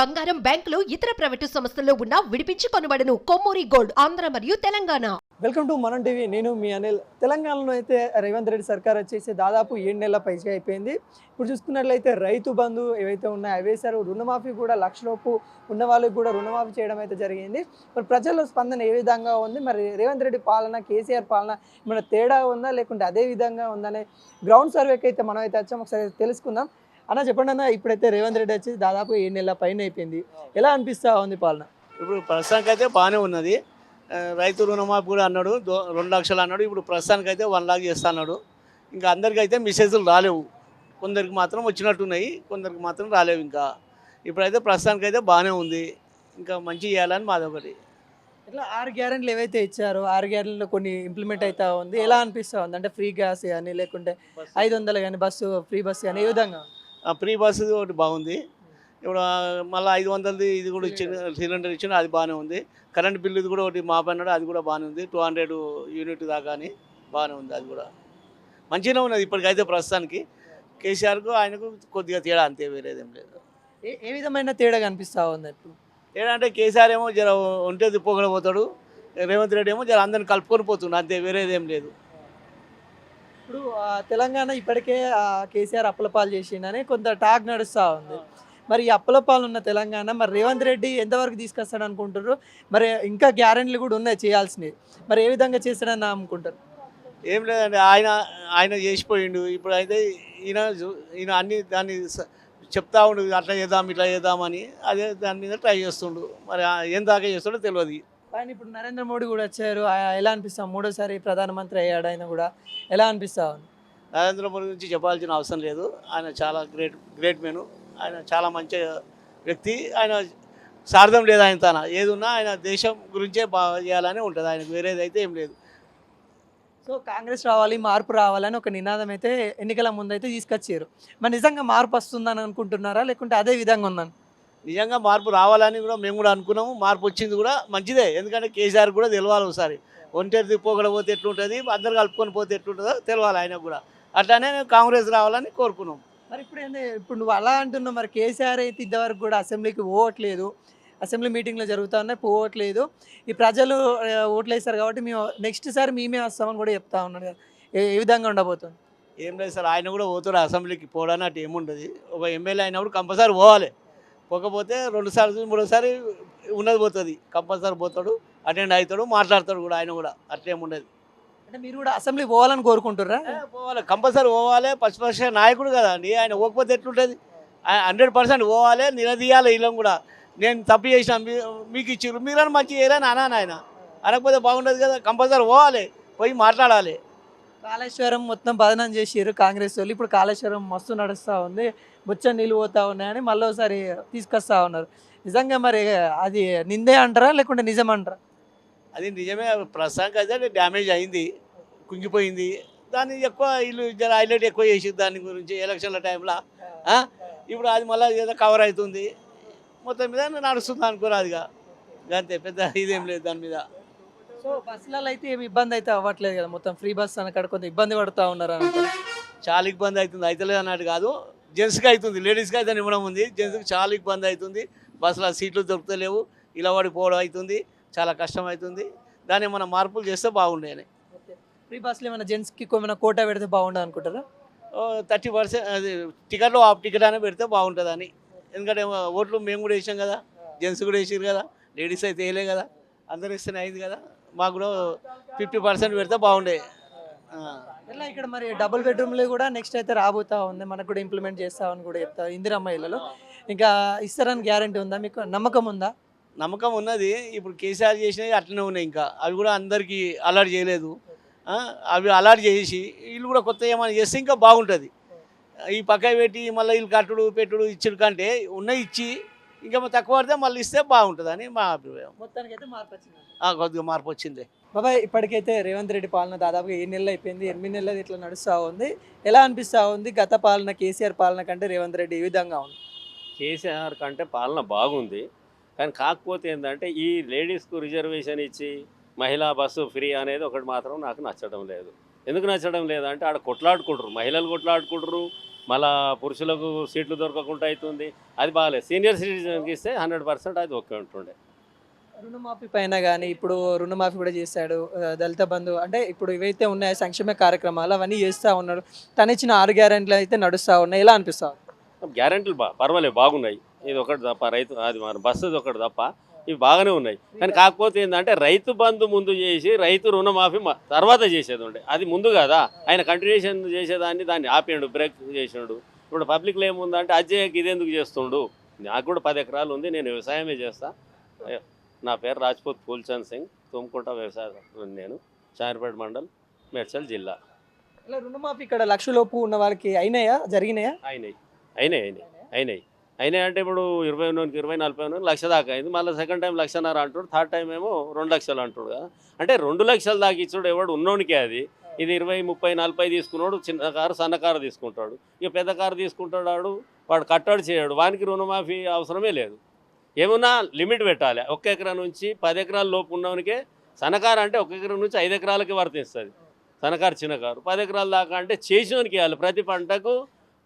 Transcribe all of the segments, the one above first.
బంగారం బ్యాంకులు ఇతర ప్రైవేటు సంస్థల్లో ఉన్న విడిపించి కొనబడను. కొమ్మూరి గోల్డ్ ఆంధ్ర మరియు Telangana. Welcome to Manam TV నేను మీ అనిల్. తెలంగాణలో అయితే రేవంత్ రెడ్డి సర్కార్ వచ్చేసి దాదాపు ఏడు నెలల పైగా అయిపోయింది. ఇప్పుడు చూసుకున్నట్లయితే రైతు బంధు ఏవైతే ఉన్నాయో అవేశారు రుణమాఫీ కూడా లక్షలోపు ఉన్న వాళ్ళకి కూడా రుణమాఫీ చేయడం అయితే జరిగింది. మరి ప్రజల స్పందన ఏ విధంగా ఉంది? మరి రేవంత్ రెడ్డి పాలన కేసీఆర్ పాలన ఏమైనా తేడా ఉందా? లేకుంటే అదే విధంగా ఉందనే గ్రౌండ్ సర్వేకి అయితే మనం అయితే వచ్చాం. ఒకసారి తెలుసుకుందాం. అన్న చెప్పండి అన్న ఇప్పుడైతే రేవంత్ రెడ్డి వచ్చి దాదాపు ఏడు నెలల పైన అయిపోయింది. ఎలా అనిపిస్తా ఉంది పాలన? ఇప్పుడు ప్రస్తుతానికి అయితే బాగానే ఉన్నది. రైతు రుణమాఫీ కూడా అన్నాడు రెండు లక్షలు అన్నాడు ఇప్పుడు ప్రస్తుతానికి అయితే వన్ లాక్ చేస్తా అన్నాడు. ఇంకా అందరికీ అయితే మెసేజ్లు రాలేవు. కొందరికి మాత్రం వచ్చినట్టున్నాయి కొందరికి మాత్రం రాలేవు ఇంకా. ఇప్పుడైతే ప్రస్తుతానికి అయితే బాగానే ఉంది. ఇంకా మంచి చేయాలని మాది ఒకటి. ఇట్లా ఆరు గ్యారెంట్లు ఏవైతే ఇచ్చారో ఆరు గ్యారెంట్లు కొన్ని ఇంప్లిమెంట్ అవుతా ఉంది. ఎలా అనిపిస్తా ఉంది? అంటే ఫ్రీ గ్యాస్ కానీ లేకుంటే ఐదు వందలు కానీ బస్సు ఫ్రీ బస్సు కానీ ఏ విధంగా? ఫ్రీ బస్సు ఒకటి బాగుంది. ఇప్పుడు మళ్ళీ ఐదు వందలది ఇది కూడా ఇచ్చిన సిలిండర్ ఇచ్చిన అది బాగానే ఉంది. కరెంట్ బిల్లు కూడా ఒకటి మాప్ అన్నాడు అది కూడా బాగానే ఉంది. టూ హండ్రెడ్ యూనిట్ దాకా అని బాగానే ఉంది అది కూడా. మంచిగానే ఉన్నది ఇప్పటికైతే ప్రస్తుతానికి. కేసీఆర్కు ఆయనకు కొద్దిగా తేడా అంతే వేరేదేం లేదు. ఏ విధమైన తేడా కనిపిస్తా ఉంది ఇప్పుడు తేడా అంటే కేసీఆర్ ఏమో జర ఒంటే పోతాడు రేవంత్ రెడ్డి ఏమో జర అందరిని కలుపుకొని పోతుండు అంతే వేరేదేం లేదు. ఇప్పుడు తెలంగాణ ఇప్పటికే కేసీఆర్ అప్పలపాలు చేసిండని కొంత టాక్ నడుస్తూ ఉంది. మరి ఈ అప్పలపాలు ఉన్న తెలంగాణ మరి రేవంత్ రెడ్డి ఎంతవరకు తీసుకొస్తాడు అనుకుంటారు మరి ఇంకా గ్యారెంటీలు కూడా ఉన్నాయి చేయాల్సినవి. మరి ఏ విధంగా చేస్తాడని అనుకుంటారు ఏం లేదండి ఆయన ఆయన చేసిపోయిండు. ఇప్పుడు అయితే ఈయన ఈయన అన్ని దాన్ని చెప్తా ఉండు అట్లా చేద్దాం ఇట్లా చేద్దామని అదే దాని మీద ట్రై చేస్తుండు. మరి ఏం దాకా చేస్తాడో తెలియదు. ఆయన ఇప్పుడు నరేంద్ర మోడీ కూడా వచ్చారు. ఎలా అనిపిస్తాం మూడోసారి ప్రధానమంత్రి అయ్యాడు ఆయన కూడా. ఎలా అనిపిస్తా నరేంద్ర మోడీ గురించి చెప్పాల్సిన అవసరం లేదు. ఆయన చాలా గ్రేట్ గ్రేట్ మెను ఆయన చాలా మంచి వ్యక్తి. ఆయన సార్థం లేదు ఆయన తన. ఏది ఉన్నా ఆయన దేశం గురించే బాగా చేయాలని ఉంటుంది. ఆయనకు వేరేది అయితే ఏం లేదు. సో కాంగ్రెస్ రావాలి మార్పు రావాలని ఒక నినాదం అయితే ఎన్నికల ముందు అయితే తీసుకొచ్చారు. మరి నిజంగా మార్పు వస్తుందని అనుకుంటున్నారా? లేకుంటే అదే విధంగా ఉందని? నిజంగా మార్పు రావాలని కూడా మేము కూడా అనుకున్నాము. మార్పు వచ్చింది కూడా మంచిదే. ఎందుకంటే కేసీఆర్ కూడా తెలవాలి ఒకసారి. ఒంటరి తిప్పోగడ పోతే ఎట్లుంటుంది? అందరు కలుపుకొని పోతే ఎట్లుంటుందో తెలవాలి ఆయన కూడా. అట్లానే కాంగ్రెస్ రావాలని కోరుకున్నాం మరి ఇప్పుడు ఏంది? ఇప్పుడు నువ్వు అలా అంటున్నావు. మరి కేసీఆర్ అయితే ఇంతవరకు కూడా అసెంబ్లీకి పోవట్లేదు. అసెంబ్లీ మీటింగ్లో జరుగుతా ఉన్నాయి. పోవట్లేదు. ఈ ప్రజలు ఆ, ఓట్లు వేస్తారు కాబట్టి మేము నెక్స్ట్ సారి మేమే వస్తామని కూడా చెప్తా ఉన్నాడు కదా. ఏ విధంగా ఉండబోతుంది? ఏం లేదు సార్. ఆయన కూడా పోతాడు అసెంబ్లీకి పోవడానికి అటు ఏముండదు. ఒక ఎమ్మెల్యే అయినప్పుడు కంపల్సరీ పోవాలి. పోకపోతే రెండుసార్లు మూడోసారి ఉన్నది పోతుంది కంపల్సరీ పోతాడు అటెండ్ అవుతాడు మాట్లాడతాడు కూడా ఆయన కూడా అట్లేముండదు అంటే మీరు కూడా అసెంబ్లీ పోవాలని కోరుకుంటుర్రా? ఏ, పోవాలి కంపల్సరీ పోవాలి పచ్చిపక్ష నాయకుడు కదా అండి ఆయన పోకపోతే ఎట్లుంటుంది? హండ్రెడ్ పర్సెంట్ పోవాలి నిలదీయాలి వీళ్ళని కూడా. నేను తప్పు చేసిన మీకు ఇచ్చారు మీరని మంచి చేయరని అన్నాను ఆయన అనకపోతే బాగుండదు కదా కంపల్సరీ పోవాలి పోయి మాట్లాడాలి. కాళేశ్వరం మొత్తం బదనం చేసిర్రు కాంగ్రెస్ వాళ్ళు. ఇప్పుడు కాళేశ్వరం మస్తు నడుస్తూ ఉంది. బుచ్చ నీళ్ళు పోతా ఉన్నాయని మళ్ళీ ఒకసారి తీసుకొస్తా ఉన్నారు. నిజంగా మరి అది నిందే అంటారా లేకుంటే నిజం అంటారా? అది నిజమే. ప్రస్తుతానికి అయితే డ్యామేజ్ అయింది. కుంగిపోయింది. దాన్ని ఎక్కువ వీళ్ళు జర హైలైట్ ఎక్కువ చేసి దాని గురించి ఎలక్షన్ల టైంలో. ఇప్పుడు అది మళ్ళీ ఏదో కవర్ అవుతుంది. మొత్తం మీద నడుస్తుంది అనుకోరాదుగా. అంతే. పెద్ద ఇదేం లేదు దాని మీద. సో బస్సులలో అయితే ఏమి ఇబ్బంది అయితే అవ్వట్లేదు కదా. మొత్తం ఫ్రీ బస్ అనకాడ కొంత ఇబ్బంది పడుతూ ఉన్నారు అని అంటారు. చాలా ఇబ్బంది అవుతుంది. అవుతలేదు అన్నట్టు కాదు. జెంట్స్కి అవుతుంది. లేడీస్కి అయితే ఇవ్వడం ఉంది. జెంట్స్కి చాలా ఇబ్బంది అవుతుంది. బస్సులో సీట్లు దొరుకుతలేవు. ఇలా పడిపోవడం అవుతుంది. చాలా కష్టం అవుతుంది. దాన్ని మనం మార్పులు చేస్తే బాగుండేది ఫ్రీ బస్సులు ఏమైనా జెంట్స్కి ఏమైనా కోటా పెడితే బాగుండదు అనుకుంటారా? థర్టీ పర్సెంట్ అది టికెట్లో హాఫ్ టికెట్ అనేది పెడితే బాగుంటుందని. ఎందుకంటే ఓట్లు మేము కూడా వేసాం కదా. జెంట్స్ కూడా వేసారు కదా. లేడీస్ అయితే వేయలే కదా. అందరు ఇస్తేనే అయింది కదా. మాకు కూడా ఫిఫ్టీ పర్సెంట్ పెడితే బాగుండే. ఇక్కడ మరి డబుల్ బెడ్రూమ్లు కూడా నెక్స్ట్ అయితే రాబోతా ఉంది. మనకు కూడా ఇంప్లిమెంట్ చేస్తామని కూడా చెప్తారు ఇందిరమ్మ ఇళ్ళలో. ఇంకా ఇస్తారని గ్యారంటీ ఉందా? మీకు నమ్మకం ఉందా? నమ్మకం ఉన్నది. ఇప్పుడు కేసీఆర్ చేసినవి అట్లనే ఉన్నాయి ఇంకా. అవి కూడా అందరికీ అలర్ట్ చేయలేదు. అవి అలర్ట్ చేసి వీళ్ళు కూడా కొత్త ఏమైనా చేస్తే ఇంకా బాగుంటుంది. ఈ పక్క పెట్టి మళ్ళీ వీళ్ళు కట్టుడు పెట్టుడు ఇచ్చుడు కంటే ఉన్న ఇచ్చి ఇంకా తక్కువ పడితే మళ్ళీ ఇస్తే బాగుంటుంది అని మా అభిప్రాయం. మొత్తానికి అయితే మార్పు వచ్చింది. ఆ, కొద్దిగా మార్పు వచ్చింది. బాబాయ్ ఇప్పటికైతే రేవంత్ రెడ్డి పాలన దాదాపుగా ఏడు నెలలు అయిపోయింది? ఎనిమిది నెలలు ఇట్లా నడుస్తూ ఉంది. ఎలా అనిపిస్తూ ఉంది? గత పాలన కేసీఆర్ పాలన కంటే రేవంత్ రెడ్డి ఏ విధంగా ఉంది? కేసీఆర్ కంటే పాలన బాగుంది. కానీ కాకపోతే ఏంటంటే ఈ లేడీస్కు రిజర్వేషన్ ఇచ్చి మహిళా బస్సు ఫ్రీ అనేది ఒకటి మాత్రం నాకు నచ్చడం లేదు. ఎందుకు నచ్చడం లేదంటే ఆడ కొట్లాడుకుంటారు. మహిళలు కొట్లాడుకుంటారు. మళ్ళా పురుషులకు సీట్లు దొరకకుండా అవుతుంది. అది బాగాలేదు. సీనియర్ సిటిజన్కి ఇస్తే హండ్రెడ్ పర్సెంట్ అది ఓకే ఉంటుండే. రుణమాఫీ పైన కానీ ఇప్పుడు రుణమాఫీ కూడా చేశాడు దళిత బంధు. అంటే ఇప్పుడు ఇవైతే ఉన్నాయో సంక్షేమ కార్యక్రమాలు అవన్నీ చేస్తూ ఉన్నాడు. తను ఇచ్చిన ఆరు గ్యారెంట్లు అయితే నడుస్తూ ఉన్నాయి. ఎలా అనిపిస్తావు? గ్యారెంటీలు బా పర్వాలేదు బాగున్నాయి. ఇది ఒకటి తప్ప రైతు అది మన బస్సు ఒకటి తప్ప. ఇవి బాగానే ఉన్నాయి. కానీ కాకపోతే ఏంటంటే రైతు బంధు ముందు చేసి రైతు రుణమాఫీ తర్వాత చేసేది ఉండే. అది ముందు కదా? ఆయన కంటిన్యూషన్ చేసేదాన్ని దాన్ని ఆపిండు బ్రేక్ చేసిండు ఇప్పుడు పబ్లిక్లో ఏముందంటే అజయ్ ఇదెందుకు చేస్తుండు? నాకు కూడా పది ఎకరాలు ఉంది నేను వ్యవసాయమే చేస్తా. నా పేరు రాజ్పూత్ ఫూల్చంద్ సింగ్ తుమ్కుంట వ్యవసాయ నేను. చార్పేట మండల్ మేడ్చల్ జిల్లా. రుణమాఫీ ఇక్కడ లక్ష లోపు ఉన్న వాళ్ళకి అయినాయా? జరిగినాయా? అయినాయి. అయినాయి అయినాయి. అయినాయి. అయినాయి అంటే ఇప్పుడు ఇరవై ఉన్నోనికి ఇరవై నలభై ఉన్నోనికి లక్ష దాకా అయింది. మళ్ళీ సెకండ్ టైం లక్షన్నర అంటాడు థర్డ్ టైం ఏమో రెండు లక్షలు అంటాడు కదా. అంటే రెండు లక్షలు దాకా ఇచ్చాడు ఎవడు? ఉన్నోనికే అది. ఇది ఇరవై ముప్పై నలభై తీసుకున్నాడు చిన్న కారు సన్న కారు తీసుకుంటాడు. ఇక పెద్ద కారు తీసుకుంటాడు వాడు వాడు కట్టాడు చేయడు. వానికి రుణమాఫీ అవసరమే లేదు. ఏమున్నా లిమిట్ పెట్టాలి. ఒక్క ఎకరా నుంచి పది ఎకరాల లోపు ఉన్నవనికే సన్నకారు అంటే ఒక ఎకరం నుంచి ఐదు ఎకరాలకి వర్తిస్తుంది. సన్నకారు చిన్న కారు. పది ఎకరాల దాకా అంటే చేసినోనికి ఇవ్వాలి. ప్రతి పంటకు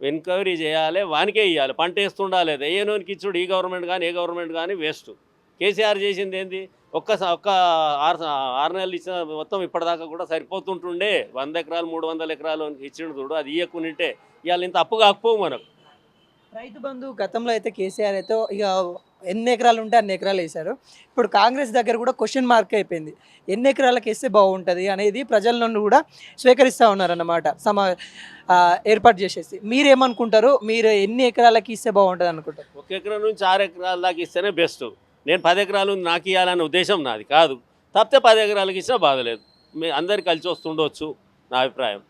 ఎంక్వైరీ చేయాలి వానికే ఇవ్వాలి పంట వేస్తుండాలి నోనికి ఇచ్చుడు? ఈ గవర్నమెంట్ కానీ ఏ గవర్నమెంట్ కానీ వేస్ట్. కేసీఆర్ చేసింది ఏంది? ఒక్క స- ఒక్క ఆరు ఆరు నెలలు ఇచ్చిన మొత్తం ఇప్పటిదాకా కూడా సరిపోతుంటుండే. వంద ఎకరాలు మూడు వందల ఎకరాలు ఇచ్చిండు చూడు అది ఇయ్యకుంటే ఇవాళ ఇంత అప్పు కాకపోవు మనకు. రైతు బంధు గతంలో అయితే కేసీఆర్ అయితే ఇక ఎన్ని ఎకరాలు ఉంటే అన్ని ఎకరాలు వేశారు. ఇప్పుడు కాంగ్రెస్ దగ్గర కూడా క్వశ్చన్ మార్క్ అయిపోయింది. ఎన్ని ఎకరాలకు వేస్తే బాగుంటుంది అనేది ప్రజల నుండి కూడా స్వీకరిస్తూ ఉన్నారన్నమాట. సమా ఏర్పాటు చేసేసి. మీరేమనుకుంటారు? మీరు ఎన్ని ఎకరాలకి ఇస్తే బాగుంటుంది అనుకుంటారు? ఒక ఎకరం నుంచి ఆరు ఎకరాల దాకా ఇస్తేనే బెస్ట్ నేను పది ఎకరాలు నాకు ఇవ్వాలనే ఉద్దేశం నాది కాదు. తప్పితే పది ఎకరాలకి ఇచ్చినా బాధలేదు మీ అందరు కలిసి వస్తుండొచ్చు నా అభిప్రాయం.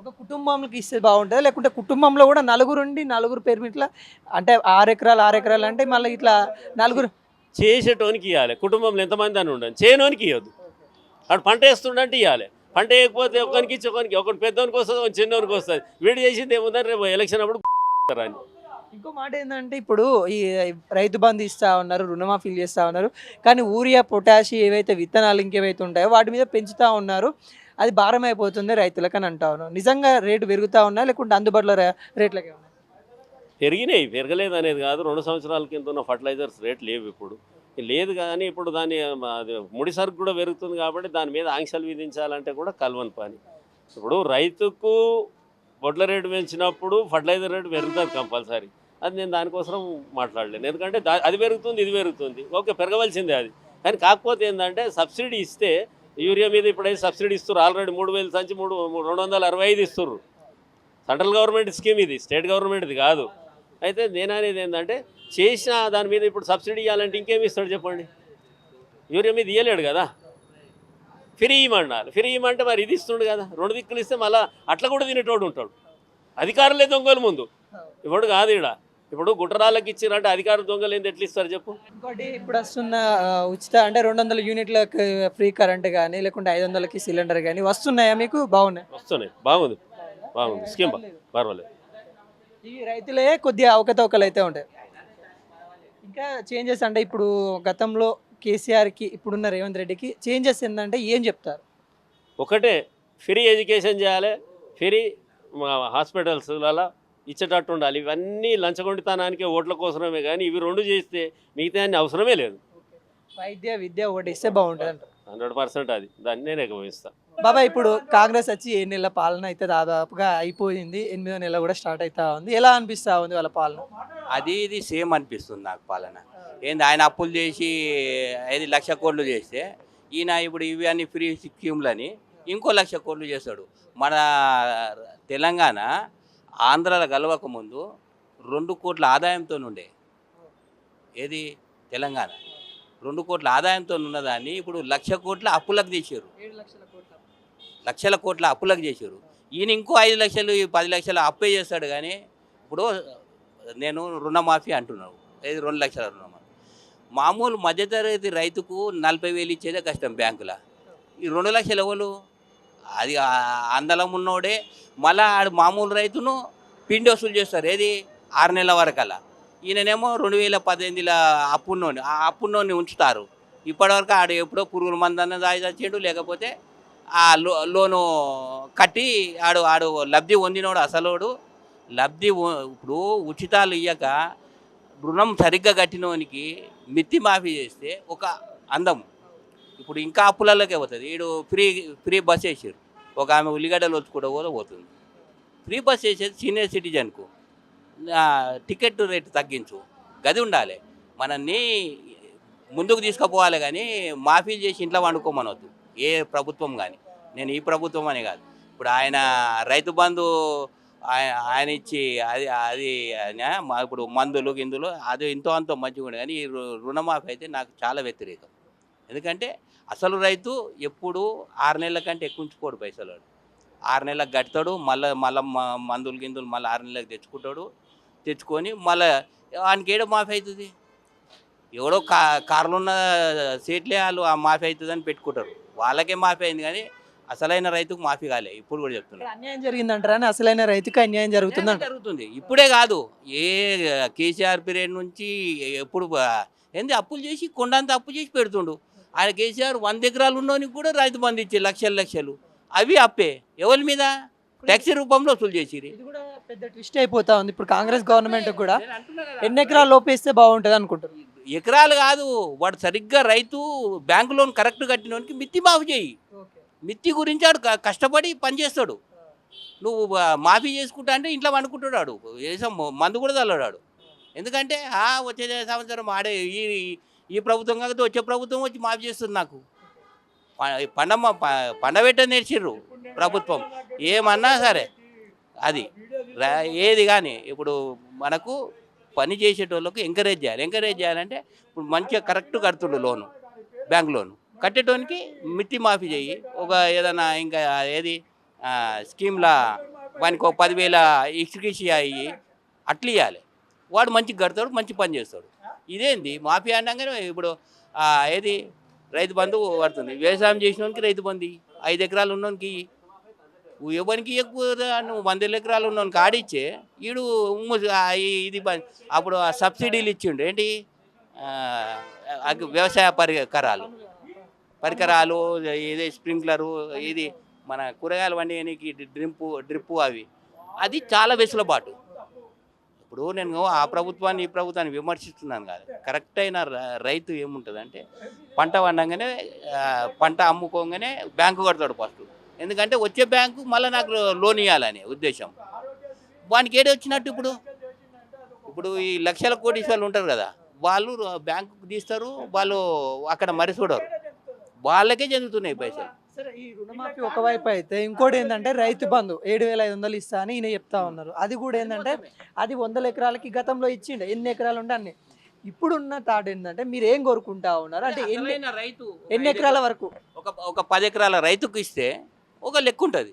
ఒక కుటుంబంకి ఇస్తే బాగుంటుంది లేకుంటే కుటుంబంలో కూడా నలుగురు ఉండి నలుగురు పేరు ఇట్లా అంటే ఆరు ఎకరాలు ఆరు ఎకరాలు అంటే మళ్ళీ ఇట్లా నలుగురు చేసేటోనికి ఇవ్వాలి కుటుంబంలో ఎంతమంది అని ఉండదు చేయనోనికి ఇవ్వద్దు అక్కడ పంట వేస్తుండంటే ఇవ్వాలి పంట వేయకపోతే ఒకరికి ఇచ్చి ఒకరికి ఒకటి పెద్దోనికి వస్తుంది ఒక చిన్నోనికి వస్తుంది. వీడు చేసింది ఏముందని రేపు ఎలక్షన్ అప్పుడు అని ఇంకో మాట ఏంటంటే ఇప్పుడు ఈ రైతు బంధు ఇస్తా ఉన్నారు రుణమాఫీలు చేస్తూ ఉన్నారు కానీ యూరియా పొటాషి ఏవైతే విత్తనాలు ఇంకేవైతే ఉంటాయో వాటి మీద పెంచుతూ ఉన్నారు. అది భారం అయిపోతుంది రైతులకు అని అంటాను నిజంగా రేటు పెరుగుతూ ఉన్నా లేకుంటే అందుబాటులో రేట్లకే ఉన్నాయి? పెరిగినాయి. పెరగలేదు అనేది కాదు. రెండు సంవత్సరాల కింద ఉన్న ఫర్టిలైజర్స్ రేట్ లేవు ఇప్పుడు. లేదు కానీ ఇప్పుడు దాని అది ముడి సరుకు కూడా పెరుగుతుంది కాబట్టి దాని మీద ఆంక్షలు విధించాలంటే కూడా కలవని పని. ఇప్పుడు రైతుకు వడ్ల రేటు పెంచినప్పుడు ఫర్టిలైజర్ రేటు పెరుగుతుంది కంపల్సరీ. అది నేను దానికోసం మాట్లాడలేను. ఎందుకంటే దా- అది పెరుగుతుంది ఇది పెరుగుతుంది. ఓకే పెరగవలసిందే అది. కానీ కాకపోతే ఏంటంటే సబ్సిడీ ఇస్తే యూరియా మీద ఇప్పుడైతే సబ్సిడీ ఇస్తారు ఆల్రెడీ మూడు వేలు సంచి మూడు రెండు వందల అరవై ఐదు ఇస్తారు సెంట్రల్ గవర్నమెంట్ స్కీమ్ ఇది స్టేట్ గవర్నమెంట్ది కాదు. అయితే నేను అనేది ఏంటంటే చేసిన దాని మీద ఇప్పుడు సబ్సిడీ ఇవ్వాలంటే ఇంకేమి ఇస్తాడు చెప్పండి? యూరియా మీద ఇవ్వలేడు కదా. ఫ్రీ ఇవ్వమన్నారు ఫ్రీ ఇవ్వమంటే మరి ఇది ఇస్తుండు కదా. రెండు దిక్కులు ఇస్తే మళ్ళీ అట్లా కూడా తినేటోడు ఉంటాడు. అధికారులే దొంగలు ముందు. ఇప్పుడు కాదు ఇక్కడ ఇప్పుడు గుట్టరాళ్ళకి ఇచ్చిరంటే అధికారులు దొంగలు ఏంది? ఎట్లా ఇస్తారు చెప్పు. ఇంకోటి ఇప్పుడు వస్తున్న ఉచిత అంటే రెండు వందల యూనిట్లకు ఫ్రీ కరెంట్ కానీ లేకుంటే ఐదు వందలకి సిలిండర్ కానీ వస్తున్నాయా మీకు? బాగున్నాయి. వస్తున్నాయి. బాగుంది. బాగుంది. స్కీమ్ పర్వాలేదు. ఈ రైతులే కొద్దిగా అవకతవకలు అయితే ఉంటాయి. ఇంకా చేంజెస్ అంటే ఇప్పుడు గతంలో కేసీఆర్కి ఇప్పుడున్న రేవంత్ రెడ్డికి చేంజెస్ ఏంటంటే ఏం చెప్తారు? ఒకటే ఫ్రీ ఎడ్యుకేషన్ చేయాలి. ఫ్రీ హాస్పిటల్స్లలో ఇచ్చేటట్టు ఉండాలి ఇవన్నీ లంచగొండితనానికి ఓట్ల కోసమే కానీ ఇవి రెండు చేస్తే మిగతా అన్ని అవసరమే లేదు. వైద్య విద్య ఒకటి ఇస్తే బాగుంటుంది హండ్రెడ్ పర్సెంట్ అది. దాన్ని నేను ఎగమిస్తాను బాబా ఇప్పుడు కాంగ్రెస్ వచ్చి ఏ నెలల పాలన అయితే దాదాపుగా అయిపోయింది. ఎనిమిదో నెల కూడా స్టార్ట్ అవుతా ఉంది. ఎలా అనిపిస్తా ఉంది వాళ్ళ పాలన? అది ఇది సేమ్ అనిపిస్తుంది నాకు పాలన. ఏంది ఆయన అప్పులు చేసి ఐదు లక్ష కోట్లు చేస్తే ఈయన ఇప్పుడు ఇవి అన్ని ఫ్రీ స్కీమ్లని ఇంకో లక్ష కోట్లు చేస్తాడు. మన తెలంగాణ ఆంధ్రాలో కలవక ముందు రెండు కోట్ల ఆదాయంతో ఉండే. ఏది? తెలంగాణ. రెండు కోట్ల ఆదాయంతో ఉన్నదాన్ని ఇప్పుడు లక్ష కోట్ల అప్పులకు తీసారు లక్షల కోట్ల అప్పులకు చేశారు ఈయన ఇంకో ఐదు లక్షలు పది లక్షలు అప్పే చేస్తాడు కానీ ఇప్పుడు నేను రుణమాఫీ అంటున్నాను. ఇది రెండు లక్షల రుణమాఫీ. మామూలు మధ్యతరగతి రైతుకు నలభై వేలు ఇచ్చేదే కష్టం బ్యాంకులో. ఈ రెండు లక్షలు ఎవరు? అది అందలం ఉన్నోడే మళ్ళీ ఆడు మామూలు రైతును పిండి వసూలు చేస్తారు. ఏది? ఆరు నెలల వరకల్లా. ఈయననేమో రెండు వేల పద్దెనిమిదిలో అప్పున్నోని ఆ అప్పున్నోని ఉంచుతారు. ఇప్పటివరకు ఆడు ఎప్పుడో పురుగుల మందన్న దాయి చచ్చిండు లేకపోతే ఆ లో లోను కట్టి ఆడు ఆడు లబ్ధి పొందినోడు అసలోడు. లబ్ధి ఇప్పుడు ఉచితాలు ఇయ్యక రుణం సరిగ్గా కట్టినోనికి మిత్తి మాఫీ చేస్తే ఒక అందం. ఇప్పుడు ఇంకా అప్పులలోకే పోతుంది. వీడు ఫ్రీ ఫ్రీ బస్ వేసారు ఒక ఆమె ఉల్లిగడ్డలు వచ్చుకుంటూ కూడా పోతుంది. ఫ్రీ బస్ చేసేది సీనియర్ సిటిజన్కు. టికెట్ రేటు తగ్గించు. గది ఉండాలి. మనల్ని ముందుకు తీసుకుపోవాలి కానీ మాఫీ చేసి ఇంట్లో వండుకోమనవద్దు ఏ ప్రభుత్వం కానీ. నేను ఈ ప్రభుత్వం అని కాదు. ఇప్పుడు ఆయన రైతు బంధు ఆయన ఇచ్చి అది అది ఇప్పుడు మందులు గిందులు అది ఎంతో అంతో మంచిగా ఉండే కానీ ఈ రు- రుణమాఫీ అయితే నాకు చాలా వ్యతిరేకం. ఎందుకంటే అసలు రైతు ఎప్పుడు ఆరు నెలల కంటే ఎక్కువ ఉంచుకోడు పైసలు వాడు. ఆరు నెలలకు కడతాడు మళ్ళీ మళ్ళీ మందులు గిందులు మళ్ళీ ఆరు నెలలకు తెచ్చుకుంటాడు. తెచ్చుకొని మళ్ళీ వానికి ఏడో మాఫీ అవుతుంది ఎవడో కా కార్లు ఉన్న సీట్లే వాళ్ళు ఆ మాఫీ అవుతుందని పెట్టుకుంటారు. వాళ్ళకే మాఫీ అయింది కానీ అసలైన రైతుకు మాఫీ కాలే. ఇప్పుడు కూడా చెప్తున్నారు అన్యాయం జరిగిందంటారా? అసలైన రైతుకి అన్యాయం జరుగుతుందంట. జరుగుతుంది. ఇప్పుడే కాదు. ఏ కేసీఆర్ పీరియడ్ నుంచి ఎప్పుడు ఏంది అప్పులు చేసి కొండంత అప్పు చేసి పెడుతుండు. ఆయన కేసీఆర్ వంద ఎకరాలు ఉన్నోనికి కూడా రైతు బంధు ఇచ్చే లక్షలు లక్షలు. అవి అప్పే. ఎవరి మీద? ట్యాక్సీ రూపంలో వసూలు చేసిరి. ఇది కూడా పెద్ద ట్విస్ట్ అయిపోతా ఉంది. ఇప్పుడు కాంగ్రెస్ గవర్నమెంట్ కూడా ఎన్ని ఎకరాలు లోపేస్తే బాగుంటుంది అనుకుంటారు. ఎకరాలు కాదు వాడు సరిగ్గా రైతు బ్యాంకు లోన్ కరెక్ట్ కట్టినోనికి మిత్తి మాఫీ చేయి. మిత్తి గురించి ఆడు కష్టపడి పనిచేస్తాడు నువ్వు మాఫీ చేసుకుంటా అంటే ఇంట్లో వండుకుంటాడు వేసాం మందు కూడా చల్లడాడు ఎందుకంటే ఆ వచ్చే సంవత్సరం ఆడే ఈ ఈ ప్రభుత్వం కాకపోతే వచ్చే ప్రభుత్వం వచ్చి మాఫీ చేస్తుంది నాకు. ప- పండమ్మ పండబెట్ట నేర్చిర్రు ప్రభుత్వం. ఏమన్నా సరే అది. ఏది కానీ ఇప్పుడు మనకు పని చేసేటోళ్ళకు ఎంకరేజ్ చేయాలి. ఎంకరేజ్ చేయాలంటే ఇప్పుడు మంచిగా కరెక్ట్ కడుతుండు లోను బ్యాంక్ లోను. కట్టేటోనికి మిత్తి మాఫీ చేయి ఒక ఏదైనా ఇంకా ఏది స్కీమ్లా వానికి ఒక పదివేల ఇసుకీసి అయ్యి అట్లా ఇవ్వాలి వాడు మంచిగా కడతాడు మంచి పని చేస్తాడు. ఇదేంది? మాఫీ అనగానే ఇప్పుడు ఏది? రైతు బంధు పడుతుంది. వ్యవసాయం చేసినోనికి రైతు బంధు. ఐదు ఎకరాలు ఉన్నోనికి. ఇయ్యి. ఎవరికి ఎక్కువ నువ్వు వందల ఎకరాలు ఉన్నోనికి ఆడిచ్చే. ఈడు ఇది అప్పుడు సబ్సిడీలు ఇచ్చిండు. ఏంటి? అగ్- వ్యవసాయ పరికరాలు. పరికరాలు ఇది స్ప్రింక్లరు ఇది మన కూరగాయలు వండేయడానికి డ్రింపు డ్రిప్పు అవి. అది చాలా వెసులుబాటు. ఇప్పుడు నేను ఆ ప్రభుత్వాన్ని ఈ ప్రభుత్వాన్ని విమర్శిస్తున్నాను కాదు. కరెక్ట్ అయిన రైతు రైతు ఏముంటుందంటే పంట పండగానే పంట అమ్ముకోగానే బ్యాంకు కడతాడు ఫస్ట్ ఎందుకంటే వచ్చే బ్యాంకు మళ్ళీ నాకు లోన్ ఇవ్వాలని ఉద్దేశం. వానికి ఏడు వచ్చినట్టు ఇప్పుడు? ఇప్పుడు ఈ లక్షల కోటీశ్వర్లు ఉంటారు కదా వాళ్ళు బ్యాంకుకు తీస్తారు వాళ్ళు అక్కడ మరి చూడరు వాళ్ళకే చెందుతున్నాయి పైసలు. సరే ఈ రుణమాఫీ ఒకవైపు అయితే ఇంకోటి ఏంటంటే రైతు బంధు ఏడు వేల ఐదు వందలు ఇస్తా అని ఈయన చెప్తా ఉన్నారు. అది కూడా ఏంటంటే అది వందల ఎకరాలకి గతంలో ఇచ్చిండే. ఎన్ని ఎకరాలు ఉంటే అన్ని. ఇప్పుడున్న థాట్ ఏంటంటే మీరు ఏం కోరుకుంటా ఉన్నారు? అంటే ఎన్ని రైతు ఎన్ని ఎకరాల వరకు? ఒక ఒక పది ఎకరాల రైతుకు ఇస్తే ఒక లెక్క ఉంటుంది.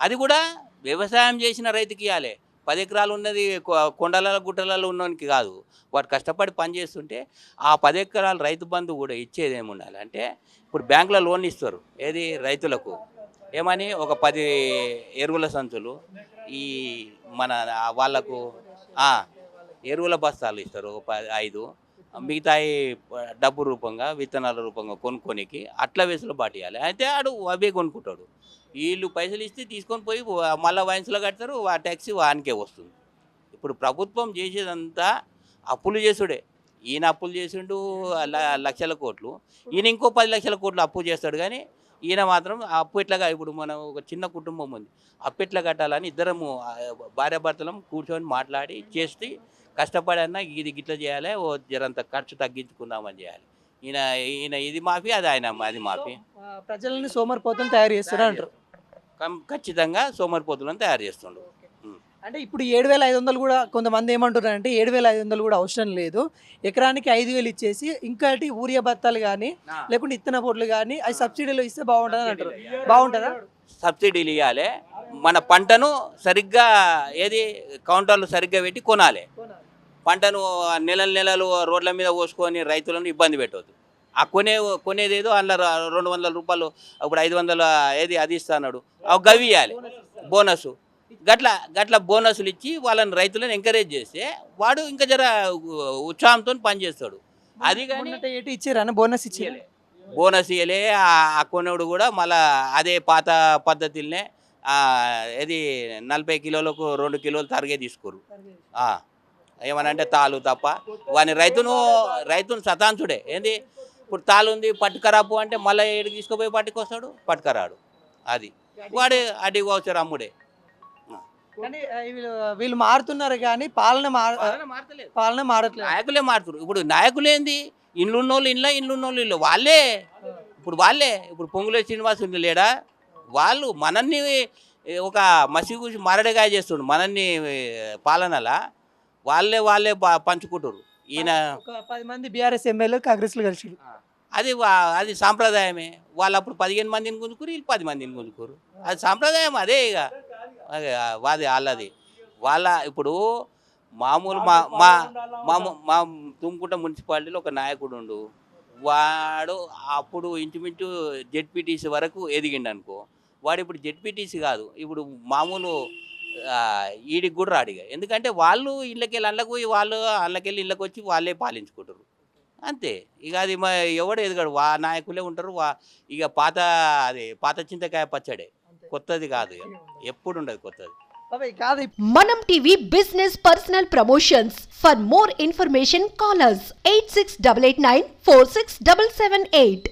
అది కూడా వ్యవసాయం చేసిన రైతుకి ఇవ్వాలి పది ఎకరాలు ఉన్నది కొ- కొండలలో గుట్టలలో ఉన్నోనికి కాదు. వాడు కష్టపడి పని చేస్తుంటే ఆ పది ఎకరాలు రైతు బంధు కూడా ఇచ్చేది ఏమి ఉండాలి అంటే ఇప్పుడు బ్యాంకులో లోన్ ఇస్తారు. ఏది? రైతులకు. ఏమని? ఒక పది ఎరువుల సంచులు. ఈ మన వాళ్ళకు ఎరువుల బస్తాలు ఇస్తారు. ఒక పది ఐదు. మిగతాయి డబ్బు రూపంగా విత్తనాల రూపంగా కొనుక్కోనికి అట్లా వెసులుబాటు ఇవ్వాలి అయితే ఆడు అవే కొనుక్కుంటాడు. వీళ్ళు పైసలు ఇస్తే తీసుకొని పోయి మళ్ళీ వైన్స్లో కడతారు ఆ ట్యాక్సీ వానికే వస్తుంది. ఇప్పుడు ప్రభుత్వం చేసేదంతా అప్పులు చేసుడే. ఈయన అప్పులు చేసిండు లక్షల కోట్లు. ఈయన ఇంకో పది లక్షల కోట్లు అప్పు చేస్తాడు కానీ ఈయన మాత్రం అప్పు ఎట్లా ఇప్పుడు మనం ఒక చిన్న కుటుంబం ఉంది. అప్పు ఎట్లా కట్టాలని ఇద్దరము భార్యాభర్తలం కూర్చొని మాట్లాడి చేస్తే కష్టపడన్నా ఇది గిట్ల చేయాలి ఓ జరంత ఖర్చు తగ్గించుకుందామని చేయాలి. ఈయన ఈయన ఇది మాఫీ అది ఆయన అది మాఫీ ప్రజలని సోమరిపోతులు తయారు చేస్తున్నారు అంటారు? ఖచ్చితంగా సోమరిపోతులను తయారు చేస్తుండు. అంటే ఇప్పుడు ఏడు వేల ఐదు వందలు కూడా కొంతమంది ఏమంటున్నారు అంటే ఏడు వేల ఐదు వందలు కూడా అవసరం లేదు. ఎకరానికి ఐదు వేలు ఇచ్చేసి ఇంకటి ఊరియా బత్తాలు కానీ లేకుంటే ఇత్తన పొట్లు కానీ అవి సబ్సిడీలో ఇస్తే బాగుంటుంది అంటారు. బాగుంటుందా? సబ్సిడీలు ఇవ్వాలి మన పంటను సరిగ్గా ఏది కౌంటర్లు సరిగ్గా పెట్టి కొనాలి. పంటను నెలలు నెలలు రోడ్ల మీద పోసుకొని రైతులను ఇబ్బంది పెట్టవద్దు ఆ కొనే కొనేదేదో అందులో రెండు వందల రూపాయలు ఇప్పుడు ఐదు వందల ఏది అది ఇస్తాడు అవి గవి ఇవ్వాలి బోనస్. గట్ల గట్ల బోనస్లు ఇచ్చి వాళ్ళని రైతులను ఎంకరేజ్ చేస్తే వాడు ఇంకా జర ఉత్సాహంతో పనిచేస్తాడు. అది కానీ మొన్నట ఏటి ఇచ్చారా? బోనస్ ఇచ్చారు? బోనస్ ఇయ్యలే. ఆ కొనుడు కూడా మళ్ళా అదే పాత పద్ధతులనే ఇది నలభై కిలోలకు రెండు కిలోలు తరిగే తీసుకోరు. ఏమనంటే తాలు తప్ప. వాని రైతును రైతును సతాంచుడే ఏంది? ఇప్పుడు తాలు ఉంది పట్టుకరాపు అంటే మళ్ళీ ఏడు తీసుకుపోయి పట్టుకొస్తాడు? పట్టుకరాడు. అది. వాడు అడిగి వచ్చారు అమ్ముడే కానీ వీళ్ళు వీళ్ళు మారుతున్నారు కానీ పాలన మార పాలన మారట్లేదు. నాయకులే మారుతారు. ఇప్పుడు నాయకులు ఏంది ఇల్లు ఉన్నోళ్ళు ఇళ్ళ ఇల్లు ఉన్నోళ్ళు ఇల్లు వాళ్ళే. ఇప్పుడు వాళ్ళే. ఇప్పుడు పొంగులే శ్రీనివాస్ ఉంది లేడా? వాళ్ళు మనల్ని ఒక మసి కూసి మరడిగాయ చేస్తుండు. మనల్ని పాలనలా. వాళ్ళే వాళ్ళే పంచుకుంటారు ఈయన పది మంది బీఆర్ఎస్ ఎమ్మెల్యే కాంగ్రెస్లో కలిసి అది వా- అది సాంప్రదాయమే. వాళ్ళు అప్పుడు పదిహేను మందిని గుంజుకురు వీళ్ళు పది మందిని గుంజుకోరు అది సాంప్రదాయం అదే ఇక. వాది వాళ్ళది. వాళ్ళ ఇప్పుడు మామూలు మా మా మా తుమ్ముకుంట మున్సిపాలిటీలో ఒక నాయకుడు ఉండు. వాడు అప్పుడు ఇంచుమించు జెడ్పీటీసీ వరకు ఎదిగిండు అనుకో వాడు ఇప్పుడు జెడ్పీటీసీ కాదు. ఇప్పుడు మామూలు ఆ, ఈడికి కూడా రాడిగా ఎందుకంటే వాళ్ళు ఇళ్ళకెళ్ళి అళ్ళకు పోయి వాళ్ళు అళ్ళకెళ్ళి ఇళ్ళకి వచ్చి వాళ్ళే పాలించుకుంటారు. అంతే. ఇక అది మా ఎవడు ఎదగడు. వా నాయకులే ఉంటారు. వా ఇక పాత అది పాత చింతకాయ పచ్చడే. కొత్తది కాదు ఎప్పుడు ఉండదు. కొత్తది. బాబాయ్ కాదు Manam TV business personal promotions for more information callers eight six double eight nine four six double seven eight